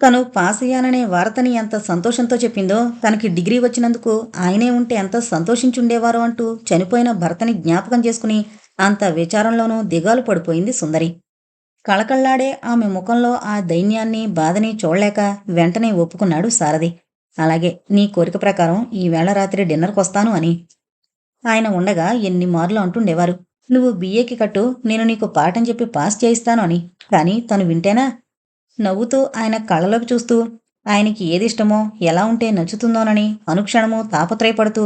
తను పాస్ అయ్యాననే వార్తని ఎంత సంతోషంతో చెప్పిందో తనకి డిగ్రీ వచ్చినందుకు ఆయనే ఉంటే ఎంత సంతోషించుండేవారు అంటూ చనిపోయిన భర్తని జ్ఞాపకం చేసుకుని అంత విచారంలోనూ దిగాలు పడిపోయింది సుందరి. కళకళ్ళాడే ఆమె ముఖంలో ఆ దైన్యాన్ని బాధని చూడలేక వెంటనే ఒప్పుకున్నాడు సారథి. అలాగే నీ కోరిక ప్రకారం ఈ వేళ రాత్రి డిన్నర్కి వస్తాను అని. ఆయన ఉండగా ఎన్ని మార్లు అంటుండేవారు. నువ్వు బిఏకి కట్టు నేను నీకు పాఠం చెప్పి పాస్ చేయిస్తాను అని. కానీ తను వింటేనా? నవ్వుతూ ఆయన కళ్ళలోకి చూస్తూ ఆయనకి ఏది ఇష్టమో ఎలా ఉంటే నచ్చుతుందోనని అనుక్షణము తాపత్రయపడుతూ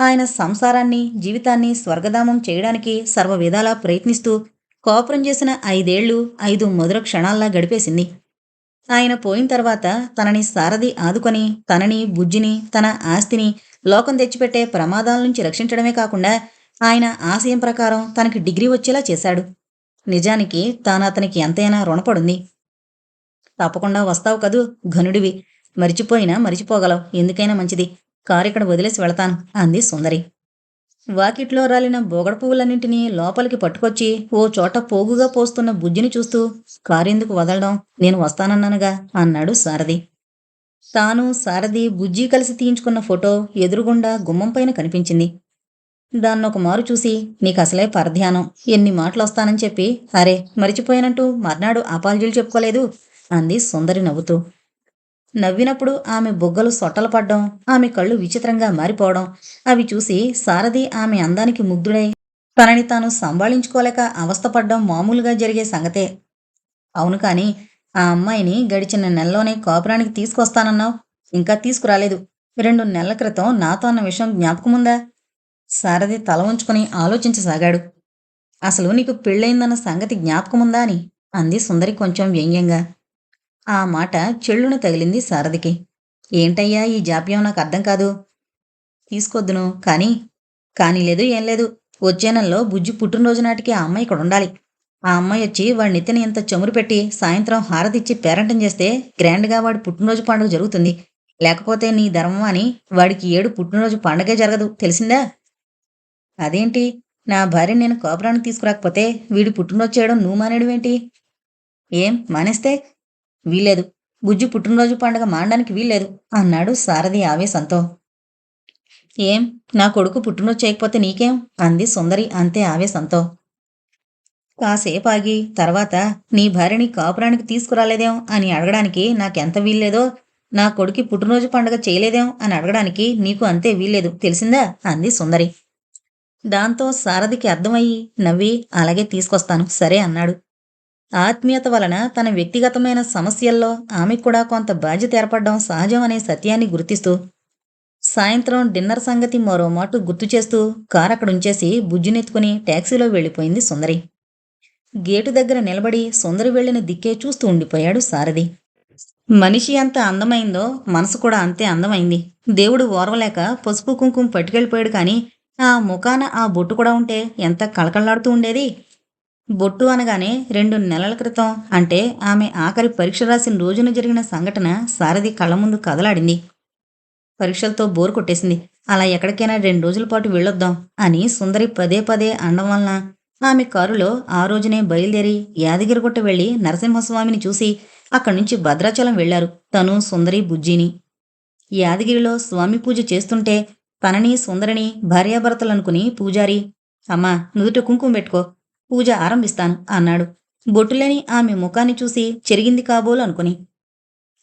ఆయన సంసారాన్ని జీవితాన్ని స్వర్గధామం చేయడానికి సర్వ విధాలా ప్రయత్నిస్తూ కోపరం చేసిన ఐదేళ్ళు ఐదు మధుర క్షణాల్లా గడిపేసింది. ఆయన పోయిన తర్వాత తనని సారథి ఆదుకొని తనని బుజ్జిని తన ఆస్తిని లోకం తెచ్చిపెట్టే ప్రమాదాల నుంచి రక్షించడమే కాకుండా ఆయన ఆశయం ప్రకారం తనకి డిగ్రీ వచ్చేలా చేశాడు. నిజానికి తాను అతనికి ఎంతైనా రుణపడుంది. తప్పకుండా వస్తావు కదూ ఘనుడివి. మరిచిపోయినా మరిచిపోగలవు. ఎందుకైనా మంచిది. కారు ఇక్కడ వదిలేసి వెళతాను అంది సుందరి. వాకిట్లో రాలిన బోగడ పువ్వులన్నింటినీ లోపలికి పట్టుకొచ్చి ఓ చోట పోగుగా పోస్తున్న బుజ్జిని చూస్తూ కారెందుకు వదలడం? నేను వస్తానన్నానుగా అన్నాడు సారథి. తాను సారథి బుజ్జి కలిసి తీయించుకున్న ఫోటో ఎదురుగుండా గుమ్మంపైన కనిపించింది. దాన్నొక మారు చూసి నీకు అసలే పరధ్యానం. ఎన్ని మాటలు వస్తానని చెప్పి అరే మరిచిపోయానంటూ మర్నాడు అపాలజీలు చెప్పుకోలేదు. అంది సుందరి నవ్వుతూ. నవ్వినప్పుడు ఆమె బొగ్గలు సొట్టలు పడ్డం ఆమె కళ్ళు విచిత్రంగా మారిపోవడం అవి చూసి సారథి ఆమె అందానికి ముగ్ధుడై తనని తాను సంభాళించుకోలేక అవస్థపడ్డం మామూలుగా జరిగే సంగతే. అవును కాని ఆ అమ్మాయిని గడిచిన నెలలోనే కాపురానికి తీసుకొస్తానన్నావు. ఇంకా తీసుకురాలేదు. రెండు నెలల క్రితం నాతో అన్న విషయం జ్ఞాపకముందా? సారథి తల ఉంచుకుని ఆలోచించసాగాడు. అసలు నీకు పెళ్ళయిందన్న సంగతి జ్ఞాపకముందా అని అంది సుందరి కొంచెం వ్యంగ్యంగా. ఆ మాట చెళ్ళున తగిలింది సారథికి. ఏంటయ్యా ఈ జాప్యం నాకు అర్థం కాదు. తీసుకొద్దును. కానీ కానీ లేదు ఏం లేదు. వచ్చే నెలలో బుజ్జి పుట్టినరోజు నాటికి ఆ అమ్మాయి ఇక్కడ ఉండాలి. ఆ అమ్మాయి వచ్చి వాడి నెత్తిన ఇంత చమురు పెట్టి సాయంత్రం హారతిచ్చి పేరంటం చేస్తే గ్రాండ్గా వాడి పుట్టినరోజు పండుగ జరుగుతుంది. లేకపోతే నీ ధర్మం అని వాడికి ఏడు పుట్టినరోజు పండగే జరగదు. తెలిసిందా? అదేంటి? నా భార్య నేను కోపరానికి తీసుకురాకపోతే వీడి పుట్టినరోజు చేయడం నువ్వు మానేడువేంటి ఏం? మానేస్తే వీల్లేదు. బుజ్జి పుట్టినరోజు పండగ మానడానికి వీల్లేదు. అన్నాడు సారథి ఆవేశంతో. ఏం? నా కొడుకు పుట్టినరోజు చేయకపోతే నీకేం? అంది సుందరి అంతే ఆవేశంతో. కాసేపు ఆగి తర్వాత నీ భార్యని కాపురానికి తీసుకురాలేదేం? అని అడగడానికి నాకెంత వీల్లేదో? నా కొడుకు పుట్టినరోజు పండగ చేయలేదేం? అని అడగడానికి నీకు అంతే వీల్లేదు. తెలిసిందా? అంది సుందరి. దాంతో సారథికి అర్థమయ్యి నవ్వి అలాగే తీసుకొస్తాను. సరే అన్నాడు. ఆత్మీయత వలన తన వ్యక్తిగతమైన సమస్యల్లో ఆమెకు కూడా కొంత బాధ్యత ఏర్పడడం సహజం అనే సత్యాన్ని గుర్తిస్తూ సాయంత్రం డిన్నర్ సంగతి మరో మాట గుర్తు చేస్తూ కారు అక్కడ ఉంచేసి బుజ్జునెత్తుకుని టాక్సీలో వెళ్ళిపోయింది సుందరి. గేటు దగ్గర నిలబడి సుందరి వెళ్ళిన దిక్కే చూస్తూ ఉండిపోయాడు సారథి. మనిషి ఎంత అందమైందో మనసు కూడా అంతే అందమైంది. దేవుడు ఓర్వలేక పసుపు కుంకుమ పట్టుకెళ్ళిపోయాడు కానీ ఆ ముఖాన ఆ బొట్టు కూడా ఉంటే ఎంత కళకళలాడుతూ ఉండేది? బొట్టు అనగానే రెండు నెలల క్రితం అంటే ఆమె ఆఖరి పరీక్ష రాసిన రోజున జరిగిన సంఘటన సారథి కళ్ళ ముందు కదలాడింది. పరీక్షలతో బోరు కొట్టేసింది. అలా ఎక్కడికైనా రెండు రోజుల పాటు వెళ్ళొద్దాం అని సుందరి పదే పదే అనడం వలన ఆమె కారులో ఆ రోజునే బయలుదేరి యాదగిరిగుట్ట వెళ్ళి నరసింహస్వామిని చూసి అక్కడి నుంచి భద్రాచలం వెళ్ళారు తను సుందరి బుజ్జిని. యాదగిరిలో స్వామి పూజ చేస్తుంటే తనని సుందరిని భార్యాభర్తలనుకుని పూజారి అమ్మా నుదుట కుంకుమ పెట్టుకో పూజ ఆరంభిస్తాను అన్నాడు. బొట్టులేని ఆమె ముఖాన్ని చూసి చెరిగింది కాబోలు అనుకుని.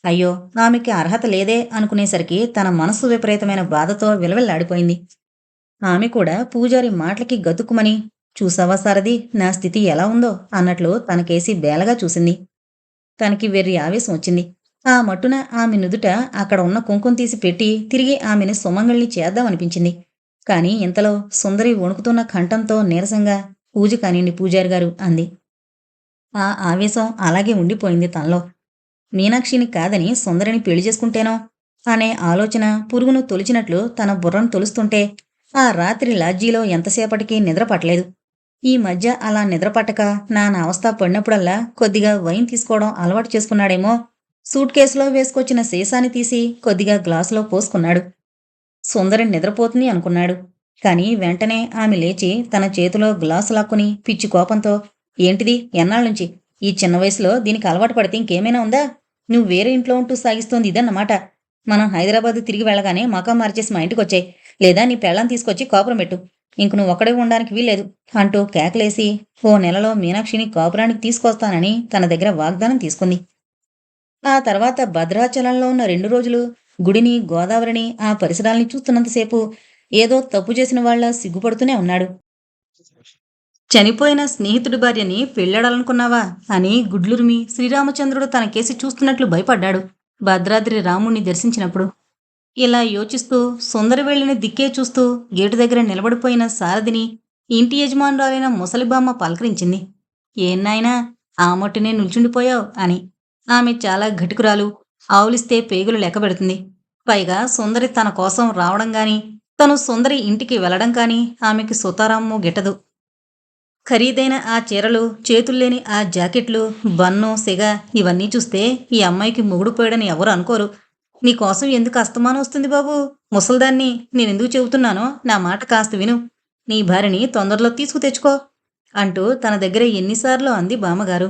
అయ్యో ఆమెకి అర్హత లేదే అనుకునేసరికి తన మనస్సు విపరీతమైన బాధతో విలవిల్లాడిపోయింది. ఆమె కూడా పూజారి మాటలకి గతుక్కుమని చూసావా సారది నా స్థితి ఎలా ఉందో? అన్నట్లు తనకేసి బేలగా చూసింది. తనకి వెర్రి ఆవేశం వచ్చింది. ఆ మట్టున ఆమె నుదుట అక్కడ ఉన్న కుంకుమ తీసి పెట్టి తిరిగి ఆమెను సుమంగళిని చేద్దామనిపించింది. కాని ఇంతలో సుందరి వణుకుతున్న కంఠంతో నీరసంగా పూజ కానివ్వండి పూజారి గారు అంది. ఆ ఆవేశం అలాగే ఉండిపోయింది తనలో. మీనాక్షిని కాదని సుందరిని పెళ్ళి చేసుకుంటేనో అనే ఆలోచన పురుగును తొలిచినట్లు తన బుర్రను తొలుస్తుంటే ఆ రాత్రి లాడ్జీలో ఎంతసేపటికి నిద్రపట్టలేదు. ఈ మధ్య అలా నిద్రపట్టక నా అవస్థ పడినప్పుడల్లా కొద్దిగా వైన్ తీసుకోవడం అలవాటు చేసుకున్నాడేమో సూట్ కేసులో వేసుకొచ్చిన సీసాని తీసి కొద్దిగా గ్లాసులో పోసుకున్నాడు. సుందరి నిద్రపోతుంది అనుకున్నాడు. కాని వెంటనే ఆమె లేచి తన చేతిలో గ్లాసు లాక్కుని పిచ్చి కోపంతో ఏంటిది? ఎన్నాళ్ళ నుంచి? ఈ చిన్న వయసులో దీనికి అలవాటు పడితే ఇంకేమైనా ఉందా? నువ్వు వేరే ఇంట్లో ఉంటూ సాగిస్తోంది ఇదన్నమాట. మనం హైదరాబాద్ తిరిగి వెళ్ళగానే మకం మార్చేసి మా ఇంటికి వచ్చాయి లేదా నీ పెళ్ళం తీసుకొచ్చి కాపురం పెట్టు. ఇంక నువ్వు ఒక్కడే ఉండడానికి వీల్లేదు అంటూ కేకలేసి ఓ నెలలో మీనాక్షిని కాపురానికి తీసుకొస్తానని తన దగ్గర వాగ్దానం తీసుకుంది. ఆ తర్వాత భద్రాచలంలో ఉన్న రెండు రోజులు గుడిని గోదావరిని ఆ పరిసరాల్ని చూస్తున్నంతసేపు ఏదో తప్పు చేసిన వాళ్ళ సిగ్గుపడుతూనే ఉన్నాడు. చనిపోయిన స్నేహితుడి భార్యని పెళ్ళాడాలనుకున్నావా అని గుడ్లురిమి శ్రీరామచంద్రుడు తన కేసి చూస్తున్నట్లు భయపడ్డాడు. భద్రాద్రి రాముణ్ణి దర్శించినప్పుడు ఇలా యోచిస్తూ సుందర వెళ్ళిన దిక్కే చూస్తూ గేటు దగ్గర నిలబడిపోయిన సారథిని ఇంటి యజమానురాలైన ముసలిబామ్మ పలకరించింది. ఏం ఆ మట్టునే నిల్చుండిపోయావు అని. ఆమె చాలా ఘటుకురాలు ఆవులిస్తే పేగులు లెక్కబెడుతుంది. పైగా సుందరి తన కోసం రావడం గాని తను సుందరి ఇంటికి వెళ్ళడం కానీ ఆమెకి సుతారాము గిట్టదు. ఖరీదైన ఆ చీరలు చేతుల్లేని ఆ జాకెట్లు బన్ను సిగ ఇవన్నీ చూస్తే ఈ అమ్మాయికి మొగుడు పోయాడని ఎవరు అనుకోరు. నీకోసం ఎందుకు అస్తమానం వస్తుంది బాబు? ముసల్దాన్ని నేనెందుకు చెబుతున్నానో నా మాట కాస్త విను. నీ భార్యని తొందరలో తీసుకు తెచ్చుకో అంటూ తన దగ్గర ఎన్నిసార్లు అంది బామ్మగారు.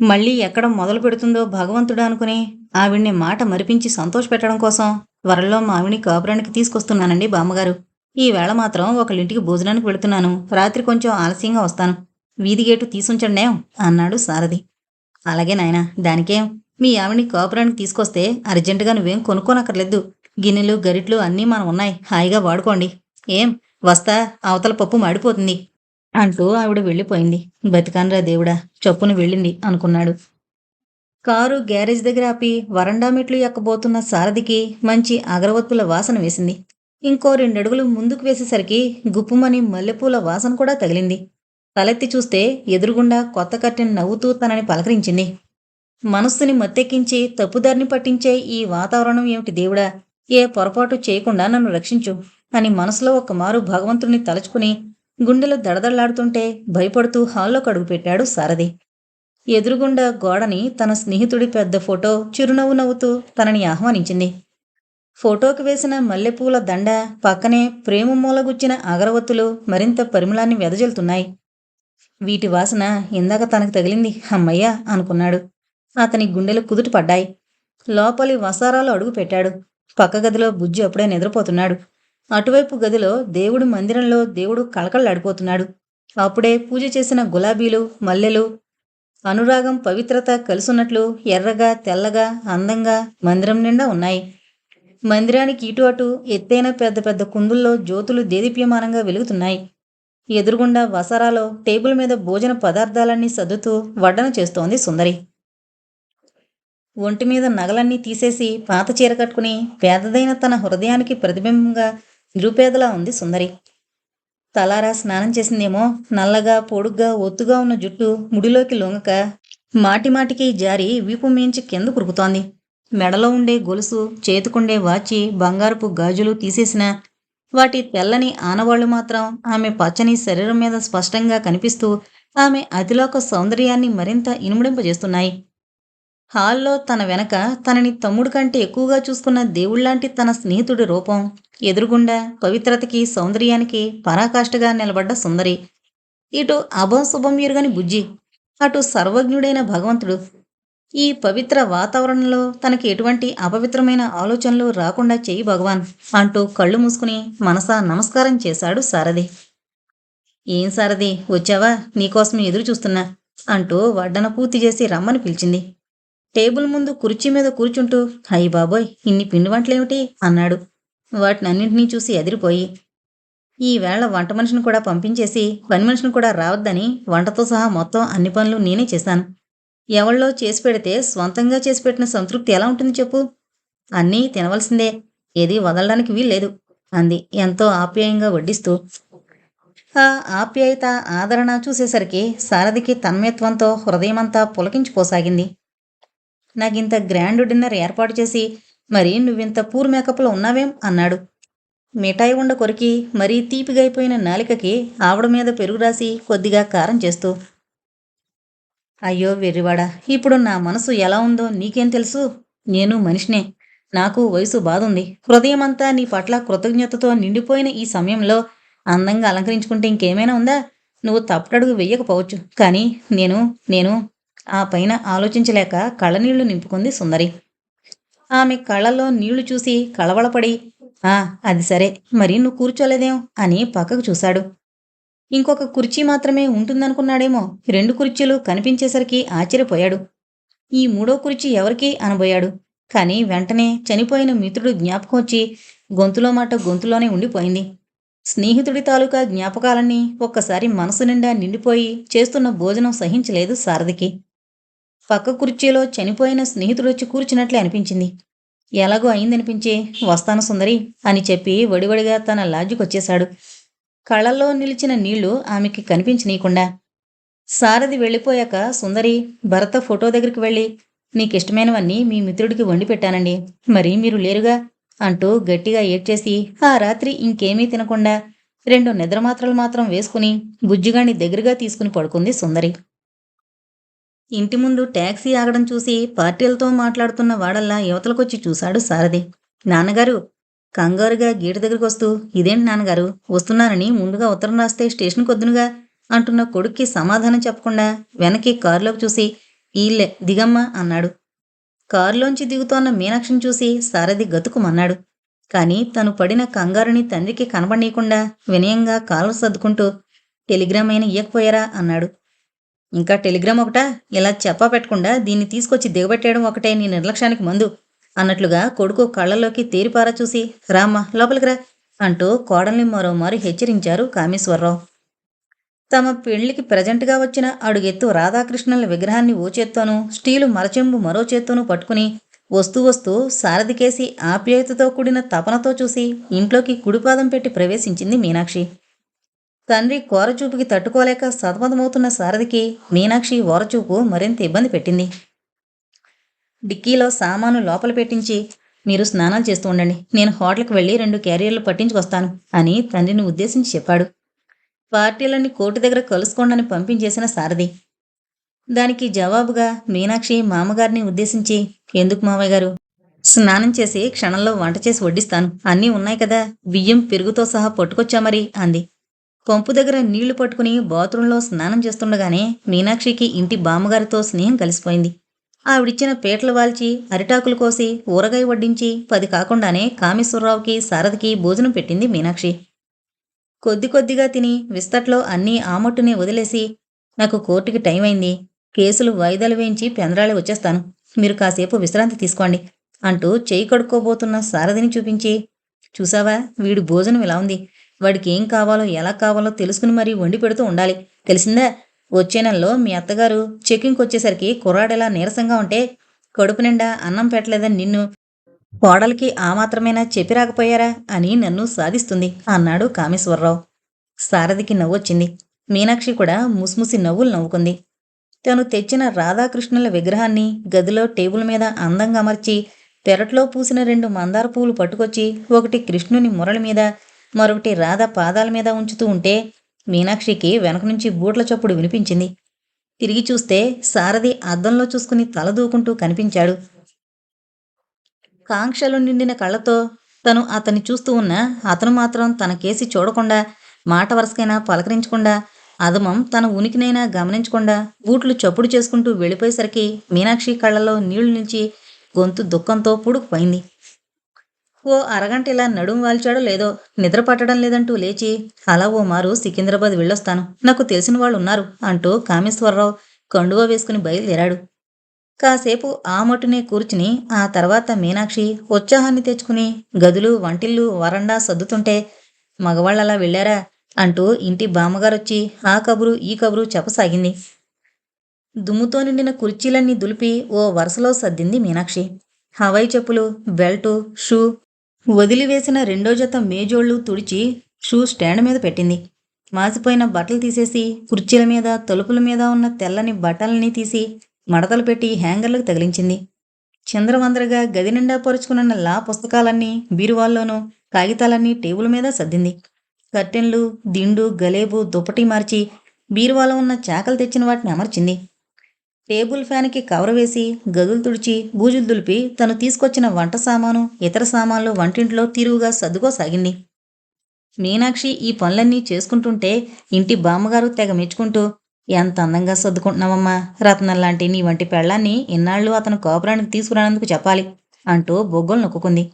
మళ్ళీ ఎక్కడ మొదలు పెడుతుందో భగవంతుడు అనుకుని ఆవిడ్ని మాట మరిపించి సంతోషపెట్టడం కోసం త్వరలో మావిని కాపురానికి తీసుకొస్తున్నానండి బామ్మగారు. ఈ వేళ మాత్రం ఒకళ్ళింటికి భోజనానికి వెళుతున్నాను. రాత్రి కొంచెం ఆలస్యంగా వస్తాను. వీధి గేటు తీసుంచండేం అన్నాడు సారథి. అలాగే నాయనా దానికేం మీ ఆవిని కాపురానికి తీసుకొస్తే అర్జెంటుగా నువ్వేం కొనుక్కోనక్కర్లేదు. గిన్నెలు గరిట్లు అన్నీ మనం ఉన్నాయి. హాయిగా వాడుకోండి. ఏం? వస్తా? అవతల పప్పు మాడిపోతుంది. అంటూ ఆవిడ వెళ్ళిపోయింది. బతికానరా దేవుడా చొప్పున వెళ్ళింది అనుకున్నాడు. కారు గ్యారేజ్ దగ్గర ఆపి వరండా మెట్లు ఎక్కబోతున్న సారథికి మంచి అగరవత్తుల వాసన వేసింది. ఇంకో రెండడుగులు ముందుకు వేసేసరికి గుప్పుమని మల్లెపూల వాసన కూడా తగిలింది. తలెత్తి చూస్తే ఎదురుగుండా కొత్త కట్టెను నవ్వుతూ తనని పలకరించింది. మనస్సుని మత్తెక్కించి తప్పుదారిని పట్టించే ఈ వాతావరణం ఏమిటి దేవుడా? ఏ పొరపాటు చేయకుండా నన్ను రక్షించు అని మనసులో ఒక మారు భగవంతుణ్ణి తలుచుకుని గుండెలు దడదడలాడుతుంటే భయపడుతూ హాల్లో కడుగుపెట్టాడు సారథి. ఎదురుగుండా గోడని తన స్నేహితుడి పెద్ద ఫోటో చిరునవ్వు నవ్వుతూ తనని ఆహ్వానించింది. ఫోటోకి వేసిన మల్లెపూల దండ పక్కనే ప్రేమ మూలగుచ్చిన అగరవత్తులు మరింత పరిమళాన్ని వెదజల్లుతున్నాయి. వీటి వాసన ఇందాక తనకు తగిలింది అమ్మయ్యా అనుకున్నాడు. అతని గుండెలు కుదుట పడ్డాయి. లోపలి వసారాలు అడుగు పెట్టాడు పక్క గదిలో బుజ్జి అప్పుడే నిద్రపోతున్నాడు. అటువైపు గదిలో దేవుడు మందిరంలో దేవుడు కలకళ్ళాడిపోతున్నాడు అప్పుడే పూజ చేసిన గులాబీలు మల్లెలు అనురాగం పవిత్రత కలుసున్నట్లు ఎర్రగా తెల్లగా అందంగా మందిరం నిండా ఉన్నాయి. మందిరానికి ఇటు అటు ఎత్తైన పెద్ద పెద్ద కుందుల్లో జ్యోతులు దేదీప్యమానంగా వెలుగుతున్నాయి. ఎదురుగుండా వసారాలో టేబుల్ మీద భోజన పదార్థాలన్నీ సర్దుతూ వడ్డన చేస్తోంది సుందరి. ఒంటి మీద నగలన్నీ తీసేసి పాత చీర కట్టుకుని పేదదైన తన హృదయానికి ప్రతిబింబంగా నిరుపేదలా ఉంది సుందరి. తలారా స్నానం చేసిందేమో నల్లగా పొడుగ్గా ఒత్తుగా ఉన్న జుట్టు ముడిలోకి లొంగక మాటిమాటికి జారి వీపు మించి కింద కురుకుతోంది. మెడలో ఉండే గొలుసు చేతుకుండే వాచి బంగారపు గాజులు తీసేసిన వాటి తెల్లని ఆనవాళ్ళు మాత్రం ఆమె పచ్చని శరీరం మీద స్పష్టంగా కనిపిస్తూ ఆమె అతిలోక సౌందర్యాన్ని మరింత ఇనుముడింపజేస్తున్నాయి. హాల్లో తన వెనక తనని తమ్ముడు కంటే ఎక్కువగా చూసుకున్న దేవుళ్ళాంటి తన స్నేహితుడి రూపం. ఎదురుగుండా పవిత్రతకి సౌందర్యానికి పరాకాష్ఠగా నిలబడ్డ సుందరి. ఇటు అభంశుభం ఎరుగని బుజ్జి అటు సర్వజ్ఞుడైన భగవంతుడు. ఈ పవిత్ర వాతావరణంలో తనకి ఎటువంటి అపవిత్రమైన ఆలోచనలు రాకుండా చెయ్యి భగవాన్ అంటూ కళ్ళు మూసుకుని మనసా నమస్కారం చేశాడు సారథి. ఏం సారథి వచ్చావా? నీకోసం ఎదురు చూస్తున్నా అంటూ వడ్డన పూర్తి చేసి రమ్మని పిలిచింది. టేబుల్ ముందు కుర్చీ మీద కూర్చుంటూ అయ్యి బాబోయ్ ఇన్ని పిండి వంటలేమిటి? అన్నాడు. వాటినన్నింటినీ చూసి ఎదిరిపోయి ఈవేళ వంట మనిషిని కూడా పంపించేసి పని మనిషిని కూడా రావద్దని వంటతో సహా మొత్తం అన్ని పనులు నేనే చేశాను. ఎవళ్ళో చేసి పెడితే స్వంతంగా చేసి పెట్టిన సంతృప్తి ఎలా ఉంటుంది చెప్పు? అన్నీ తినవలసిందే. ఏది వదలడానికి వీల్లేదు అంది ఎంతో ఆప్యాయంగా వడ్డిస్తూ. ఆ ఆప్యాయత ఆదరణ చూసేసరికి సారథికి తన్మయత్వంతో హృదయమంతా పులకించిపోసాగింది. నాకింత గ్రాండ్ డిన్నర్ ఏర్పాటు చేసి మరి నువ్వింత పూర్ మేకప్లో ఉన్నావేం? అన్నాడు. మిఠాయి ఉండ కొరికి మరీ తీపిగైపోయిన నాలికకి ఆవిడ మీద పెరుగు రాసి కొద్దిగా కారం చేస్తూ అయ్యో వెర్రివాడా ఇప్పుడు నా మనసు ఎలా ఉందో నీకేం తెలుసు? నేను మనిషినే. నాకు వయసు బాధుంది. హృదయమంతా నీ పట్ల కృతజ్ఞతతో నిండిపోయిన ఈ సమయంలో అందంగా అలంకరించుకుంటే ఇంకేమైనా ఉందా? నువ్వు తప్పటడుగు వెయ్యకపోవచ్చు. కానీ నేను నేను ఆ పైన ఆలోచించలేక కళ్ళనీళ్ళు నింపుకుంది సుందరి. ఆమె కళ్ళలో నీళ్ళు చూసి కళవళపడి ఆ అది సరే మరి నువ్వు కూర్చోలేదేం? అని పక్కకు చూశాడు. ఇంకొక కుర్చీ మాత్రమే ఉంటుందనుకున్నాడేమో రెండు కుర్చీలు కనిపించేసరికి ఆశ్చర్యపోయాడు. ఈ మూడో కుర్చీ ఎవరికీ అనబోయాడు? కానీ వెంటనే చనిపోయిన మిత్రుడు జ్ఞాపకం వచ్చి గొంతులో మాట గొంతులోనే ఉండిపోయింది. స్నేహితుడి తాలూకా జ్ఞాపకాలన్నీ ఒక్కసారి మనసు నిండా నిండిపోయి చేస్తున్న భోజనం సహించలేదు సారథికి. పక్క కుర్చీలో చనిపోయిన స్నేహితుడొచ్చి కూర్చున్నట్లే అనిపించింది. ఎలాగో అయిందనిపించే వస్తాను సుందరి అని చెప్పి వడివడిగా తన లాడ్జికొచ్చేశాడు. కళ్ళల్లో నిలిచిన నీళ్ళు ఆమెకి కనిపించనీయకుండా సారథి వెళ్ళిపోయాక సుందరి భరత ఫోటో దగ్గరికి వెళ్ళి నీకిష్టమైనవన్నీ మీ మిత్రుడికి వండి పెట్టానండి. మరి మీరు లేరుగా అంటూ గట్టిగా ఏడ్చేసి ఆ రాత్రి ఇంకేమీ తినకుండా రెండు నిద్రమాత్రలు మాత్రం వేసుకుని బుజ్జిగాణ్ణి దగ్గరగా తీసుకుని పడుకుంది సుందరి. ఇంటి ముందు ట్యాక్సీ ఆగడం చూసి పార్టీలతో మాట్లాడుతున్న వాడల్లా యువతలకొచ్చి చూశాడు సారథి. నాన్నగారు కంగారుగా గేటు దగ్గరికి వస్తూ ఇదేంటి నాన్నగారు వస్తున్నానని ముందుగా ఉత్తరం రాస్తే స్టేషన్కి కొద్దునుగా అంటున్న కొడుక్కి సమాధానం చెప్పకుండా వెనక్కి కారులోకి చూసి ఈళ్ళే దిగమ్మా అన్నాడు. కారులోంచి దిగుతోన్న మీనాక్షిని చూసి సారథి గతుకుమన్నాడు. కాని తను పడిన కంగారుని తండ్రికి కనబడనీయకుండా వినయంగా కాలు సర్దుకుంటూ టెలిగ్రామ్ అయినా ఇయ్యకపోయారా అన్నాడు. ఇంకా టెలిగ్రామ్ ఒకటా? ఇలా చెప్పా పెట్టకుండా దీన్ని తీసుకొచ్చి దిగబెట్టేయడం ఒకటే నీ నిర్లక్ష్యానికి మందు. అన్నట్లుగా కొడుకు కళ్ళలోకి తేరిపారా చూసి రామ్మా లోపలికి రా అంటూ కోడల్ని మరోమారు హెచ్చరించారు కామేశ్వరరావు. తమ పెళ్ళికి ప్రజెంట్గా వచ్చిన అడుగెత్తు రాధాకృష్ణుల విగ్రహాన్ని ఓ చేత్తోనూ స్టీలు మరచెంబు మరో చేత్తోనూ పట్టుకుని వస్తూ వస్తూ సారథికేసి ఆప్యాయతతో కూడిన తపనతో చూసి ఇంట్లోకి కుడిపాదం పెట్టి ప్రవేశించింది మీనాక్షి. తండ్రి కోరచూపుకి తట్టుకోలేక సతమతమవుతున్న సారథికి మీనాక్షి ఓరచూపు మరింత ఇబ్బంది పెట్టింది. డిక్కీలో సామాను లోపల పెట్టించి మీరు స్నానాలు చేస్తూ ఉండండి. నేను హోటల్కి వెళ్ళి రెండు క్యారియర్లు పట్టించుకొస్తాను అని తండ్రిని ఉద్దేశించి చెప్పాడు. పార్టీలన్నీ కోర్టు దగ్గర కలుసుకోండని పంపించేసిన సారథి. దానికి జవాబుగా మీనాక్షి మామగారిని ఉద్దేశించి ఎందుకు మామయ్య గారు? స్నానం చేసి క్షణంలో వంట చేసి వడ్డిస్తాను. అన్నీ ఉన్నాయి కదా. బియ్యం పెరుగుతో సహా పట్టుకొచ్చా మరి? అంది. పంపు దగ్గర నీళ్ళు పట్టుకుని బాత్రూంలో స్నానం చేస్తుండగానే మీనాక్షికి ఇంటి బామ్మగారితో స్నేహం కలిసిపోయింది. ఆవిడిచ్చిన పీటలు వాల్చి అరిటాకులు కోసి ఊరగాయ వడ్డించి పది కాకుండానే కామేశ్వరరావుకి సారథికి భోజనం పెట్టింది మీనాక్షి. కొద్ది కొద్దిగా తిని విస్తట్లో అన్నీ ఆమట్టునే వదిలేసి నాకు కోర్టుకి టైం అయింది. కేసులు వాయిదాలు వేయించి పెందరాళి వచ్చేస్తాను. మీరు కాసేపు విశ్రాంతి తీసుకోండి అంటూ చేయి కడుక్కోబోతున్న సారథిని చూపించి చూసావా వీడి భోజనం ఇలా ఉంది. వాడికి ఏం కావాలో ఎలా కావాలో తెలుసుకుని మరీ వండి పెడుతూ ఉండాలి. తెలిసిందా? వచ్చే నెలలో మీ అత్తగారు చెకింగ్కి వచ్చేసరికి కుర్రాడెలా నీరసంగా ఉంటే కడుపు నిండా అన్నం పెట్టలేదని నిన్ను కోడలికి ఆ మాత్రమేనా చెప్పి రాకపోయారా అని నన్ను సాధిస్తుంది అన్నాడు కామేశ్వరరావు. సారథికి నవ్వొచ్చింది. మీనాక్షి కూడా ముసిముసి నవ్వులు నవ్వుకుంది. తను తెచ్చిన రాధాకృష్ణుల విగ్రహాన్ని గదిలో టేబుల్ మీద అందంగా అమర్చి పెరట్లో పూసిన రెండు మందార పువ్వులు పట్టుకొచ్చి ఒకటి కృష్ణుని మురళి మీద మరొకటి రాధ పాదాల మీద ఉంచుతూ ఉంటే మీనాక్షికి వెనక నుంచి బూట్ల చప్పుడు వినిపించింది. తిరిగి చూస్తే సారథి అద్దంలో చూసుకుని తల దూకుంటూ కనిపించాడు. కాంక్షలు నిండిన కళ్ళతో తను అతన్ని చూస్తూ ఉన్న అతను మాత్రం తన కేసి చూడకుండా మాట వరుసకైనా పలకరించకుండా అదమం తన ఉనికినైనా గమనించకుండా బూట్లు చప్పుడు చేసుకుంటూ వెళ్ళిపోయేసరికి మీనాక్షి కళ్ళలో నీళ్ళు నిలిచి గొంతు దుఃఖంతో పుడుకుపోయింది. ఓ అరగంట ఇలా నడుం వాల్చాడో లేదో నిద్ర పట్టడం లేదంటూ లేచి అలా ఓ మారు సికింద్రాబాద్ వెళ్ళొస్తాను. నాకు తెలిసిన వాళ్ళు ఉన్నారు అంటూ కామేశ్వరరావు కండువా వేసుకుని బయలుదేరాడు. కాసేపు ఆ మట్టునే కూర్చుని ఆ తర్వాత మీనాక్షి ఉత్సాహాన్ని తెచ్చుకుని గదులు వంటిల్లు వరండా సర్దుతుంటే మగవాళ్ళలా వెళ్ళారా? అంటూ ఇంటి బామ్మగారొచ్చి ఆ కబురు ఈ కబురు చెప్పసాగింది. దుమ్ముతో నిండిన కుర్చీలన్నీ దులిపి ఓ వరుసలో సర్దింది మీనాక్షి. హవాయి చెప్పులు బెల్టు షూ వదిలివేసిన రెండో జత మేజోళ్ళు తుడిచి షూ స్టాండ్ మీద పెట్టింది. మాసిపోయిన బట్టలు తీసేసి కుర్చీల మీద తలుపుల మీద ఉన్న తెల్లని బట్టలని తీసి మడతలు పెట్టి హ్యాంగర్లకు తగిలించింది. చంద్రవందరగా గది నిండా పరుచుకున్న లా పుస్తకాలన్నీ బీరువాల్లోనూ కాగితాలన్నీ టేబుల్ మీద సర్దింది. కర్టెన్లు దిండు గలేబు దుప్పటి మార్చి బీరువాలో ఉన్న చాకలు తెచ్చిన వాటిని అమర్చింది. టేబుల్ ఫ్యాన్కి కవర్ వేసి గదులు తుడిచి బూజులు దులిపి తను తీసుకొచ్చిన వంట సామాను ఇతర సామాన్లు వంటింట్లో తిరుగుగా సర్దుకోసాగింది మీనాక్షి ఈ పనులన్నీ చేసుకుంటుంటే ఇంటి బామ్మగారు తెగ మెచ్చుకుంటూ ఎంత అందంగా సర్దుకుంటున్నావమ్మా రత్నం లాంటి నీ వంటి పెళ్ళాన్ని ఇన్నాళ్ళు అతను కోపరానికి తీసుకురానందుకు చెప్పాలి అంటూ బొగ్గలు నొక్కుంది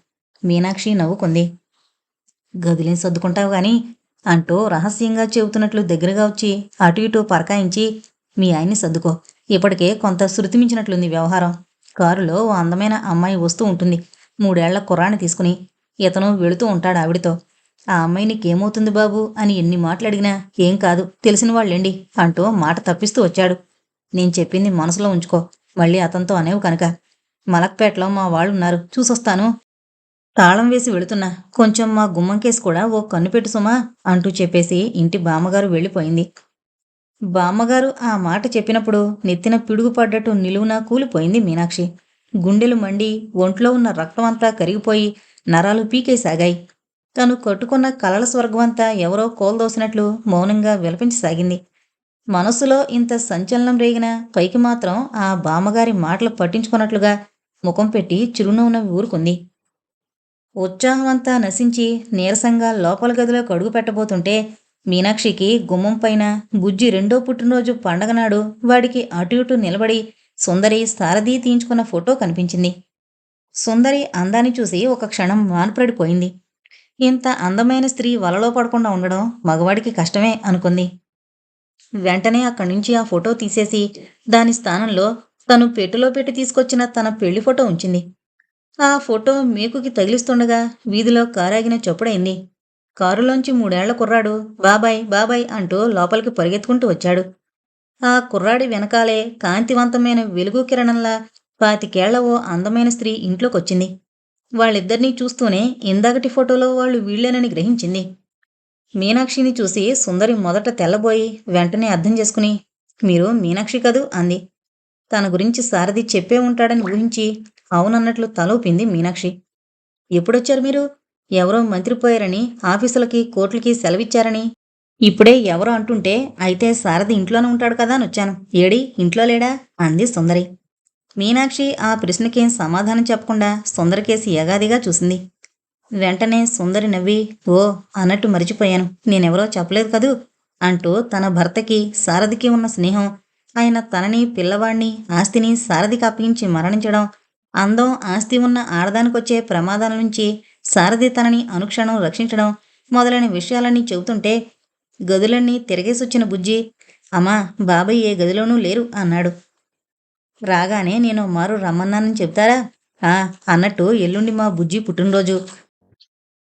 మీనాక్షి నవ్వుకుంది. గదిలేం సర్దుకుంటావు గాని అంటూ రహస్యంగా చెబుతున్నట్లు దగ్గరగా వచ్చి అటు ఇటు పరకాయించి మీ ఆయన్ని సర్దుకో ఇప్పటికే కొంత శృతి మించినట్లుంది వ్యవహారం. కారులో ఓ అందమైన అమ్మాయి వస్తూ ఉంటుంది. మూడేళ్ళ కుర్రాన్ని తీసుకుని ఇతను వెళుతూ ఉంటాడు ఆవిడితో. ఆ అమ్మాయి నీకేమవుతుంది బాబు? అని ఎన్ని మాటలు అడిగినా ఏం కాదు తెలిసిన వాళ్ళేండి? అంటూ మాట తప్పిస్తూ వచ్చాడు. నేను చెప్పింది మనసులో ఉంచుకో. మళ్ళీ అతనితో అనేవు కనుక. మలక్పేటలో మా వాళ్ళున్నారు. చూసొస్తాను. తాళం వేసి వెళుతున్నా. కొంచెం మా గుమ్మంకేసి కూడా ఓ కన్ను పెట్టు సుమా అంటూ చెప్పేసి ఇంటి బామ్మగారు వెళ్ళిపోయింది. బామ్మగారు ఆ మాట చెప్పినప్పుడు నెత్తిన పిడుగుపడ్డట్టు నిలువునా కూలిపోయింది మీనాక్షి. గుండెలు మండి ఒంట్లో ఉన్న రక్తమంతా కరిగిపోయి నరాలు పీకేసాగాయి. తను కట్టుకున్న కలల స్వర్గమంతా ఎవరో కోల్దోసినట్లు మౌనంగా విలపించసాగింది. మనసులో ఇంత సంచలనం రేగిన పైకి మాత్రం ఆ బామ్మగారి మాటలు పట్టించుకున్నట్లుగా ముఖం పెట్టి చిరునవ్వున ఊరుకుంది. ఉత్సాహమంతా నశించి నీరసంగా లోపల గదిలోకి అడుగు పెట్టబోతుంటే మీనాక్షికి గుమ్మం పైన బుజ్జి రెండో పుట్టినరోజు పండగ నాడు వాడికి అటు ఇటు నిలబడి సుందరి సారథి తీయించుకున్న ఫోటో కనిపించింది. సుందరి అందాన్ని చూసి ఒక క్షణం మాన్పడిపోయింది ఇంత అందమైన స్త్రీ వలలో పడకుండా ఉండడం మగవాడికి కష్టమే అనుకుంది. వెంటనే అక్కడి నుంచి ఆ ఫోటో తీసేసి దాని స్థానంలో తను పెట్టులో పెట్టి తీసుకొచ్చిన తన పెళ్ళి ఫోటో ఉంచింది. ఆ ఫోటో మేకుకి తగిలిస్తుండగా వీధిలో కారాగిన చొప్పుడైంది. కారులోంచి మూడేళ్ళ కుర్రాడు. బాబాయ్ బాబాయ్ అంటూ లోపలికి పరిగెత్తుకుంటూ వచ్చాడు. ఆ కుర్రాడి వెనకాలే కాంతివంతమైన వెలుగు కిరణంలా పాతికేళ్ళ ఓ అందమైన స్త్రీ ఇంట్లోకొచ్చింది. వాళ్ళిద్దరినీ చూస్తూనే ఇందాకటి ఫోటోలో వాళ్ళు వీళ్ళేనని గ్రహించింది. మీనాక్షిని చూసి సుందరి మొదట తెల్లబోయి వెంటనే అర్థం చేసుకుని మీరు మీనాక్షి కదూ? అంది. తన గురించి సారథి చెప్పే ఉంటాడని ఊహించి అవునన్నట్లు తలూపింది మీనాక్షి. ఎప్పుడొచ్చారు మీరు? ఎవరో మంత్రి పోయారని ఆఫీసులకి కోర్టులకి సెలవిచ్చారని. ఇప్పుడే ఎవరో అంటుంటే అయితే సారథి ఇంట్లోనే ఉంటాడు కదా అని వచ్చాను. ఏడి ఇంట్లో లేడా? అంది సుందరి. మీనాక్షి ఆ ప్రశ్నకేం సమాధానం చెప్పకుండా సుందరికేసి యగాదిగా చూసింది. వెంటనే సుందరి నవ్వి ఓ అన్నట్టు మరిచిపోయాను. నేనెవరో చెప్పలేదు కదూ? అంటూ తన భర్తకి సారథికి ఉన్న స్నేహం ఆయన తనని పిల్లవాణ్ణి ఆస్తిని సారథికి అప్పగించి మరణించడం అందం ఆస్తి ఉన్న ఆడదానికొచ్చే ప్రమాదాల నుంచి సారథి తనని అనుక్షణం రక్షించడం మొదలైన విషయాలన్నీ చెబుతుంటే గదులన్నీ తిరగేసొచ్చిన బుజ్జి అమ్మా బాబాయ్ ఏ గదిలోనూ లేరు అన్నాడు. రాగానే నేను మారు రమ్మన్నానని చెప్తారా? ఆ అన్నట్టు ఎల్లుండి మా బుజ్జి పుట్టినరోజు.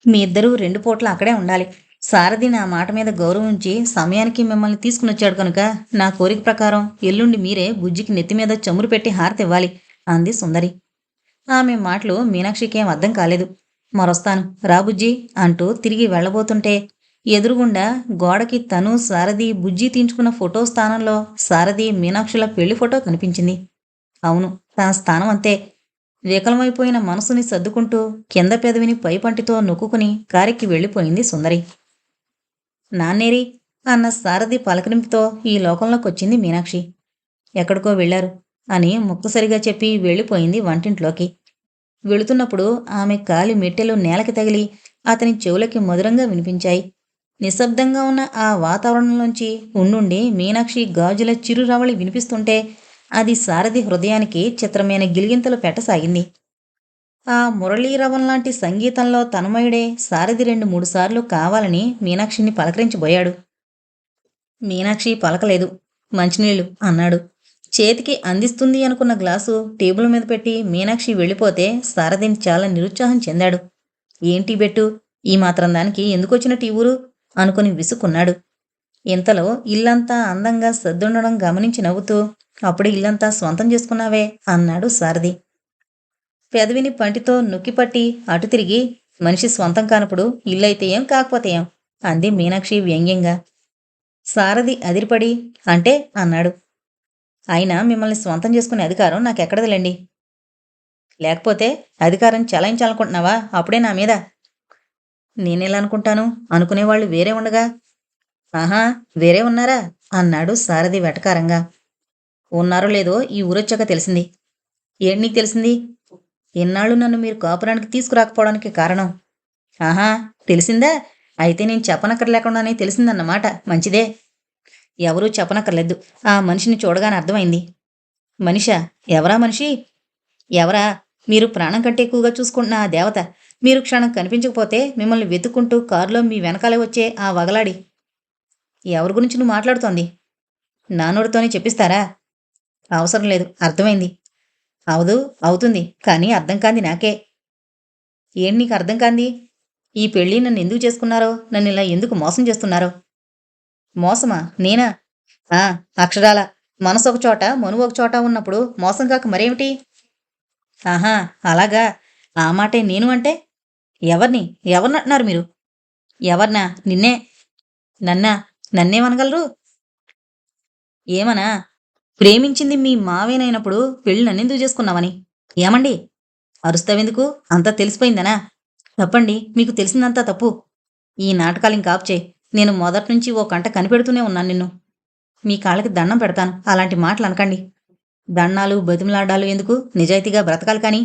మీ ఇద్దరూ రెండు పూట్ల అక్కడే ఉండాలి. సారథి నా మాట మీద గౌరవించి సమయానికి మిమ్మల్ని తీసుకుని వచ్చాడు కనుక నా కోరిక ప్రకారం ఎల్లుండి మీరే బుజ్జికి నెత్తి మీద చమురు పెట్టి హారతి ఇవ్వాలి అంది సుందరి. ఆమె మాటలు మీనాక్షికి ఏం అర్థం కాలేదు. మరొస్తాను. రాబుజ్జి అంటూ తిరిగి వెళ్ళబోతుంటే ఎదురుగుండా గోడకి తను సారథి బుజ్జి తీయించుకున్న ఫోటో స్థానంలో సారథి మీనాక్షుల పెళ్ళి ఫోటో కనిపించింది. అవును తన స్థానం అంతే. వికలమైపోయిన మనసుని సర్దుకుంటూ కింద పెదవిని పైపంటితో నొక్కుకుని కారెక్కి వెళ్ళిపోయింది సుందరి. నాన్నేరి అన్న సారథి పలకరింపుతో ఈ లోకంలోకి వచ్చింది మీనాక్షి. ఎక్కడికో వెళ్ళారు అని ముక్తసరిగా చెప్పి వెళ్ళిపోయింది వంటింట్లోకి. వెళుతున్నప్పుడు ఆమె కాలి మెట్టెలు నేలకి తగిలి అతని చెవులకి మధురంగా వినిపించాయి. నిశ్శబ్దంగా ఉన్న ఆ వాతావరణంలోంచి ఉండుండి మీనాక్షి గాజుల చిరురవళి వినిపిస్తుంటే అది సారథి హృదయానికి చిత్రమైన గిలిగింతలు పెట్టసాగింది. ఆ మురళీరవం లాంటి సంగీతంలో తన్మయుడే సారథి రెండు మూడు సార్లు కావాలని మీనాక్షిని పలకరించబోయాడు. మీనాక్షి పలకలేదు. మంచినీళ్ళు అన్నాడు. చేతికి అందిస్తుంది అనుకున్న గ్లాసు టేబుల్ మీద పెట్టి మీనాక్షి వెళ్ళిపోతే సారథిని చాలా నిరుత్సాహం చెందాడు. ఏంటి బెట్టు? ఈ మాత్రం దానికి ఎందుకొచ్చిన టీ ఊరు? అనుకుని విసుక్కున్నాడు. ఇంతలో ఇల్లంతా అందంగా సర్దుండడం గమనించి నవ్వుతూ అప్పుడు ఇల్లంతా స్వంతం చేసుకున్నావే అన్నాడు సారథి. పెదవిని పంటితో నొక్కిపట్టి అటు తిరిగి మనిషి స్వంతం కానప్పుడు ఇల్లైతే ఏం కాకపోతే ఏం? అంది మీనాక్షి వ్యంగ్యంగా. సారథి అదిరిపడి అంటే అన్నాడు. అయినా మిమ్మల్ని స్వంతం చేసుకునే అధికారం నాకెక్కడదిలేండి. లేకపోతే అధికారం చలాయించాలనుకుంటున్నావా? అప్పుడే నా మీద. నేనెలా అనుకుంటాను అనుకునేవాళ్ళు వేరే ఉండగా. ఆహా వేరే ఉన్నారా? అన్నాడు సారథి వెటకారంగా. ఉన్నారో లేదో ఈ ఊరొచ్చాక తెలిసింది. ఏంటి నీకు తెలిసింది? ఎన్నాళ్ళు నన్ను మీరు కాపురానికి తీసుకురాకపోవడానికి కారణం? ఆహా తెలిసిందా? అయితే నేను చెప్పనక్కర్లేకుండానే తెలిసిందన్నమాట. మంచిదే. ఎవరూ చెప్పనక్కర్లేదు. ఆ మనిషిని చూడగానే అర్థమైంది. మనిషా ఎవరా మనిషి? ఎవరా? మీరు ప్రాణం కంటే ఎక్కువగా చూసుకుంటున్న ఆ దేవత. మీరు క్షణం కనిపించకపోతే మిమ్మల్ని వెతుక్కుంటూ కారులో మీ వెనకాలే వచ్చే ఆ వగలాడి. ఎవరి గురించి నువ్వు మాట్లాడుతోంది? నాన్నోడితోనే చెప్పిస్తారా? అవసరం లేదు. అర్థమైంది. అవదు అవుతుంది. కానీ అర్థం కాంది నాకే. ఏం నీకు అర్థం కాంది? ఈ పెళ్ళి నన్ను ఎందుకు చేసుకున్నారో? నన్ను ఇలా ఎందుకు మోసం చేస్తున్నారో? మోసమా? నేనా? ఆ అక్షరాల. మనసు ఒక చోట మనువు ఒక చోట ఉన్నప్పుడు మోసం కాక మరేమిటి? ఆహా అలాగా. ఆ మాటే నేను అంటే? ఎవరిని? ఎవరిని అంటున్నారు మీరు? ఎవర్నా? నిన్నే? నన్నా? నన్నేమనగలరు? ఏమనా? ప్రేమించింది మీ మావేనైనప్పుడు పెళ్ళి నన్నెందుకు చేసుకున్నామని ఏమండి? అరుస్తావెందుకు? అంతా తెలిసిపోయిందనా? తప్పండి మీకు తెలిసిందంతా తప్పు. ఈ నాటకాలు ఇంకా ఆప్ చేయి నేను మొదటి నుంచి ఓ కంట కనిపెడుతూనే ఉన్నాను నిన్ను. మీ కాళ్ళకి దండం పెడతాను. అలాంటి మాటలు అనకండి. దండాలు బతిమలాడాలు ఎందుకు? నిజాయితీగా బ్రతకాలి కానీ.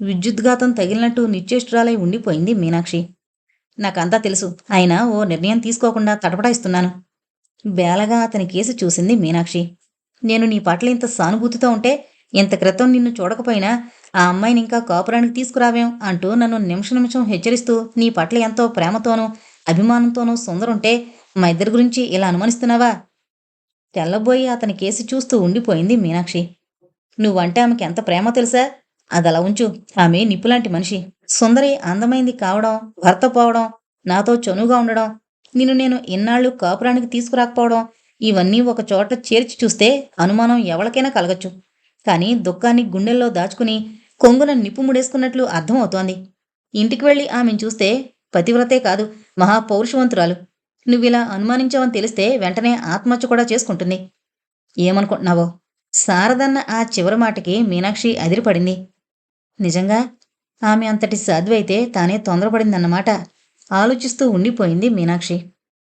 విద్యుద్ఘాతం తగిలినట్టు నిశ్చేష్టురాలై ఉండిపోయింది మీనాక్షి. నాకంతా తెలుసు. అయినా ఓ నిర్ణయం తీసుకోకుండా తటపటాయిస్తున్నాను. బేలగా అతని కేసు చూసింది మీనాక్షి. నేను నీ పట్ల ఇంత సానుభూతితో ఉంటే ఇంత క్రితం నిన్ను చూడకపోయినా ఆ అమ్మాయిని ఇంకా కాపురానికి తీసుకురావేం అంటూ నన్ను నిమిష నిమిషం హెచ్చరిస్తూ నీ పట్ల ఎంతో ప్రేమతోనూ అభిమానంతోనూ సుందరుంటే మా ఇద్దరి గురించి ఇలా అనుమానిస్తున్నావా? తెల్లబోయి అతని కేసి చూస్తూ ఉండిపోయింది మీనాక్షి. నువ్వంటే ఆమెకి ఎంత ప్రేమ తెలుసా? అదలా ఉంచు. ఆమె నిప్పులాంటి మనిషి. సుందరి అందమైంది కావడం భర్త పోవడం నాతో చనువుగా ఉండడం నిన్ను నేను ఇన్నాళ్ళు కాపురానికి తీసుకురాకపోవడం ఇవన్నీ ఒక చోట చేర్చి చూస్తే అనుమానం ఎవరికైనా కలగచ్చు. కానీ దుఃఖాన్ని గుండెల్లో దాచుకుని కొంగున నిప్పు ముడేసుకున్నట్లు అర్థమవుతోంది. ఇంటికి వెళ్ళి ఆమెను చూస్తే పతివ్రతే కాదు. మహాపౌరుషవంతురాలు. నువ్విలా అనుమానించావని తెలిస్తే వెంటనే ఆత్మహత్య కూడా చేసుకుంటుంది. ఏమనుకుంటున్నావో? శారదన్న ఆ చివరి మాటకి మీనాక్షి అదిరిపడింది. నిజంగా? ఆమె అంతటి సాధ్వి అయితే తానే తొందరపడిందన్నమాట. ఆలోచిస్తూ ఉండిపోయింది మీనాక్షి.